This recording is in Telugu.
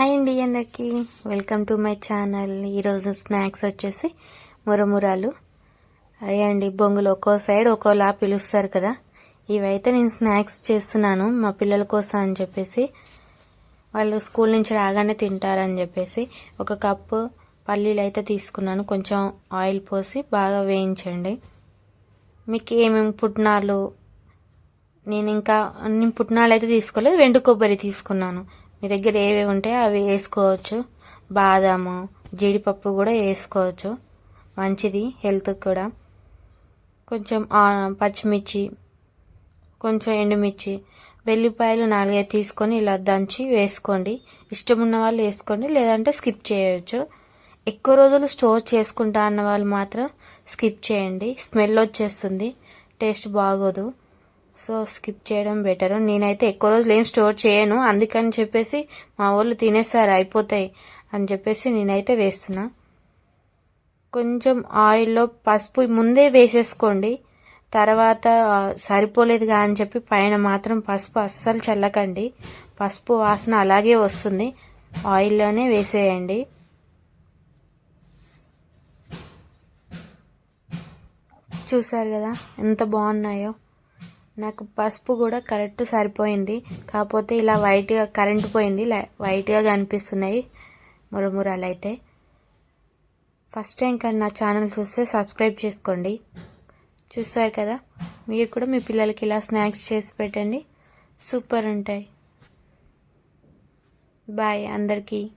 హాయ్ అండి అందరికీ. Welcome to my channel. ఈరోజు స్నాక్స్ వచ్చేసి మురమురాలు. అయ్యా అండి బొంగులు ఒక్కో సైడ్ ఒక్కోలా పిలుస్తారు కదా. ఇవైతే నేను స్నాక్స్ చేస్తున్నాను మా పిల్లల కోసం అని చెప్పేసి. వాళ్ళు స్కూల్ నుంచి రాగానే తింటారని చెప్పేసి. ఒక కప్పు పల్లీలు అయితే తీసుకున్నాను కొంచెం ఆయిల్ పోసి బాగా వేయించండి. మీకు ఏమేమి పుట్నాలు నేను ఇంకా నేను పుట్నాలు అయితే తీసుకోలేదు వెండు కొబ్బరి తీసుకున్నాను. మీ దగ్గర ఏవి ఉంటే అవి వేసుకోవచ్చు. బాదాము జీడిపప్పు కూడా వేసుకోవచ్చు. మంచిది హెల్త్కి కూడా. కొంచెం పచ్చిమిర్చి కొంచెం ఎండుమిర్చి వెల్లిపాయలు నాలుగైదు తీసుకొని ఇలా దంచి వేసుకోండి. ఇష్టం ఉన్న వాళ్ళు వేసుకోండి లేదంటే స్కిప్ చేయవచ్చు ఎక్కువ రోజులు స్టోర్ చేసుకుంటా అన్న వాళ్ళు మాత్రం స్కిప్ చేయండి. స్మెల్ వచ్చేస్తుంది. టేస్ట్ బాగోదు. సో స్కిప్ చేయడం బెటర్. నేనైతే ఎక్కువ రోజులు ఏం స్టోర్ చేయను. అందుకని చెప్పేసి మా వాళ్ళు తినేస్తారు అయిపోతాయి అని చెప్పేసి నేనైతే వేస్తున్నా. కొంచెం ఆయిల్లో పసుపు ముందే వేసేసుకోండి. తర్వాత సరిపోలేదుగా అని చెప్పి పైన మాత్రం పసుపు అస్సలు చల్లకండి. పసుపు వాసన అలాగే వస్తుంది. ఆయిల్లోనే వేసేయండి. చూసారు కదా ఎంత బాగున్నాయో. నాకు పసుపు కూడా కరెక్ట్ సరిపోయింది. కాకపోతే ఇలా వైట్గా కరెంట్ పోయింది. లై- వైట్గా కనిపిస్తున్నాయి మురమురాలు అయితే ఫస్ట్ టైం కానీ నా ఛానల్ చూస్తే సబ్స్క్రైబ్ చేసుకోండి. చూసారు కదా? మీరు కూడా మీ పిల్లలకి ఇలా స్నాక్స్ చేసి పెట్టండి. సూపర్ ఉంటాయి. బాయ్ అందరికీ.